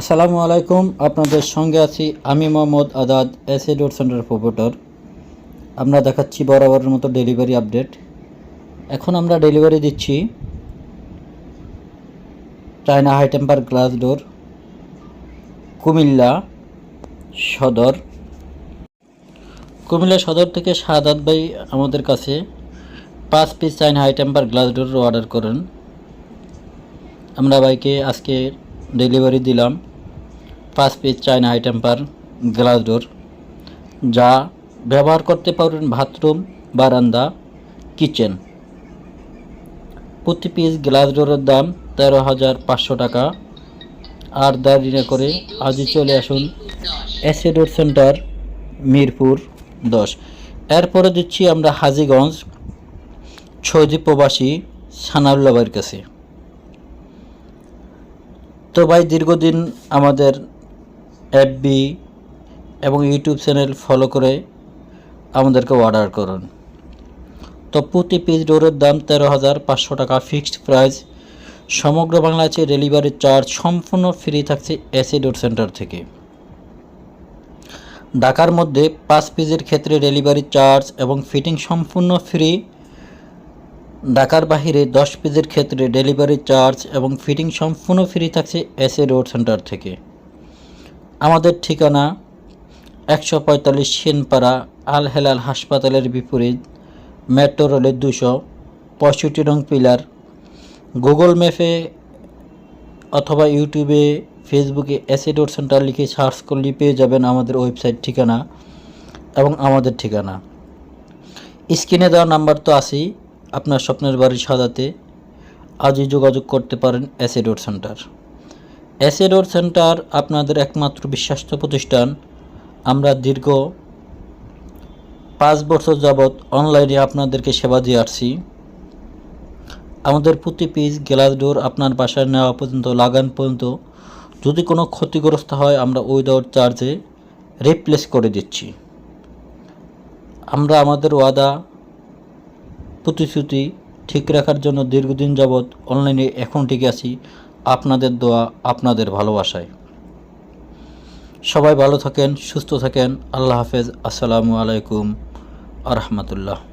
আসসালামু আলাইকুম, আপনাদের সঙ্গে আছি আমি Mohammad Azad S A door centre proprietor আমরা দেখাচ্ছি বরাবরের মতো ডেলিভারি আপডেট। এখন আমরা ডেলিভারি দিচ্ছি China high temper glass door, Comilla Sadar. Comilla Sadar থেকে সাদাত ভাই আমাদের কাছে পাঁচ piece China high temper glass door order করেন। আমরা বাইকে আজকে ডেলিভারি দিলাম। পাঁচ piece China high temper glass door যা ব্যবহার করতে পারবেন বাথরুম বারান্দা কিচেন প্রতি পিস গ্লাস ডোরের দাম তেরো হাজার পাঁচশো টাকা। আর না করে আজই চলে আসুন এসে ডোর সেন্টার মিরপুর দশ। এরপরে দিচ্ছি আমরা হাজিগঞ্জ সৌদি প্রবাসী সানাউল্লাহের কাছে। তো ভাই, দীর্ঘদিন আমাদের এফবি এবং ইউটিউব চ্যানেল ফলো করে আমাদেরকে অর্ডার করুন। তো প্রতি পিস ডোরের দাম তেরো হাজার পাঁচশো টাকা ফিক্সড প্রাইস সমগ্র বাংলাদেশে ডেলিভারি চার্জ সম্পূর্ণ ফ্রি থাকছে এসি ডোর সেন্টার থেকে। ঢাকার মধ্যে পাঁচ পিসের ক্ষেত্রে ডেলিভারি চার্জ এবং ফিটিং সম্পূর্ণ ফ্রি ঢাকার বাহিরে দশ পিসের ক্ষেত্রে ডেলিভারি চার্জ এবং ফিটিং সম্পূর্ণ ফ্রি থাকছে এসএ রোড সেন্টার থেকে। আমাদের ঠিকানা একশো পঁয়তাল্লিশ সেনপাড়া আল হেলাল হাসপাতালের বিপরীত মেট্রো রেলের দুশো পঁয়ষট্টি রং পিলার। গুগল ম্যাপে অথবা ইউটিউবে, ফেসবুকে এসএ রোড সেন্টার লিখে সার্চ করলে পেয়ে যাবেন আমাদের ওয়েবসাইট ঠিকানা এবং আমাদের ঠিকানা। স্ক্রিনে দেওয়া নাম্বার তো আছেই। আপনার স্বপ্নের বাড়ি সাজাতে আজই যোগাযোগ করতে পারেন রোড সেন্টার। রোড সেন্টার আপনাদের একমাত্র বিশ্বাস্ত প্রতিষ্ঠান। আমরা দীর্ঘ পাঁচ বছর যাবৎ অনলাইনে আপনাদেরকে সেবা দিয়ে আসছি। আমাদের প্রতি পিস গ্লাস ডোর আপনার বাসায় নেওয়া পর্যন্ত, লাগান পর্যন্ত, যদি কোনো ক্ষতিগ্রস্ত হয়, আমরা উইদাউট চার্জে রিপ্লেস করে দিচ্ছি। আমরা আমাদের ওয়াদা প্রতিশ্রুতি ঠিক রাখার জন্য দীর্ঘদিন যাবৎ অনলাইনে এখন ঠিক আছি আপনাদের দোয়া, আপনাদের ভালোবাসায়। সবাই ভালো থাকেন, সুস্থ থাকেন। আল্লাহ হাফেজ। আসসালামু আলাইকুম আ রহমতুল্লাহ।